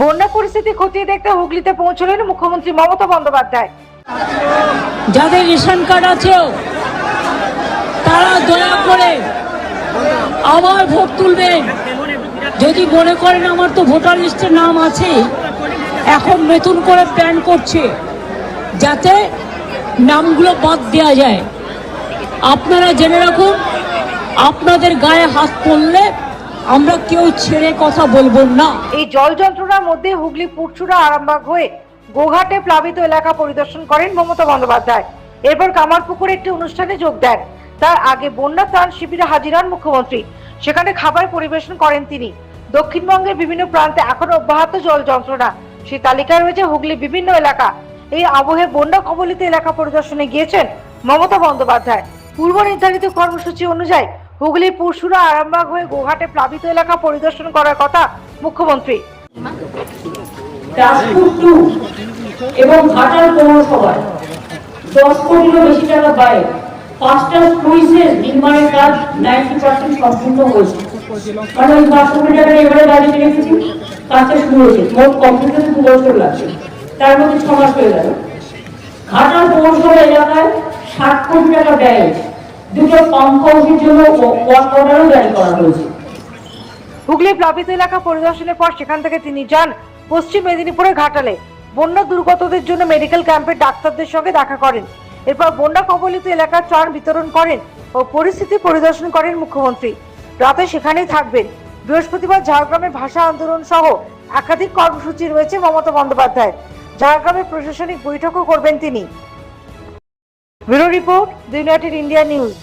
পরিস্থিতি খতিয়ে দেখতে হুগলিতে পৌঁছলেন মুখ্যমন্ত্রী মমতা বন্দ্যোপাধ্যায়। যাদের রেশন কার্ড আছেও তারা দয়া করে আবার ভোট তুলবেন যদি মনে করেন আমার তো ভোটার লিস্টে নাম আছে, এখন নতুন করে প্ল্যান করছে, যাতে নামগুলো বাদ দেওয়া যায়। আপনারা জেনে রাখুন, আপনাদের গায়ে হাত পড়লে আমরা কেউ ছেড়ে কথা বলব না। এই জল যন্ত্রণার মধ্যে হুগলি পুরচুরা আরামবাগ হয়ে গোঘাটে প্লাবিত এলাকা পরিদর্শন করেন মমতা বন্দ্যোপাধ্যায়। এরপর কামারপুকুরে একটি অনুষ্ঠানে যোগ দেন। তার আগে বন্যা ত্রাণ শিবিরে হাজির হন মুখ্যমন্ত্রী। সেখানে খাবার পরিবেশন করেন তিনি। দক্ষিণবঙ্গের বিভিন্ন প্রান্তে এখনও অব্যাহত জল যন্ত্রণা। সেই তালিকায় রয়েছে হুগলির বিভিন্ন এলাকা। এই আবহে বন্যা কবলিত এলাকা পরিদর্শনে গিয়েছেন মমতা বন্দ্যোপাধ্যায়। পূর্ব নির্ধারিত কর্মসূচি অনুযায়ী হুগলি পুরসুরা আরামবাগ হয়ে গোঘাটে প্লাবিত এলাকা পরিদর্শন করার কথা মুখ্যমন্ত্রী। এবং ঘাটাল পৌরসভায় দশ কোটিরও বেশি টাকা ব্যয়ে পাঁচটা নির্মাণের কাজ নাইনটি পার্সেন্ট সম্পূর্ণ হয়েছে। মানে ওই কোটি টাকা এবারে রেখেছি কাজটা শুরু হয়েছে। মোট দু বছর লাগছে তার মধ্যে ছ মাস হয়ে গেল। ঘাটাল পৌরসভা এলাকায় ষাট কোটি টাকা ব্যয় দুটো হাউসের জন্য ওয়ার্ক অর্ডারও জারি করা হয়েছে। হুগলি প্লাবিত এলাকা পরিদর্শনের পর সেখান থেকে তিনি যান পশ্চিম মেদিনীপুরের ঘাটালে। বন্যা দুর্গতদের জন্য মেডিকেল ক্যাম্পের ডাক্তারদের সঙ্গে দেখা করেন। এরপর বন্যা কবলিত এলাকার ত্রাণ বিতরণ করেন ও পরিস্থিতি পরিদর্শন করেন মুখ্যমন্ত্রী। রাতে সেখানেই থাকবেন। বৃহস্পতিবার ঝাড়গ্রামে ভাষা আন্দোলন সহ একাধিক কর্মসূচি রয়েছে মমতা বন্দ্যোপাধ্যায় ঝাড়গ্রামে প্রশাসনিক বৈঠকও করবেন তিনি। bureau report the United India news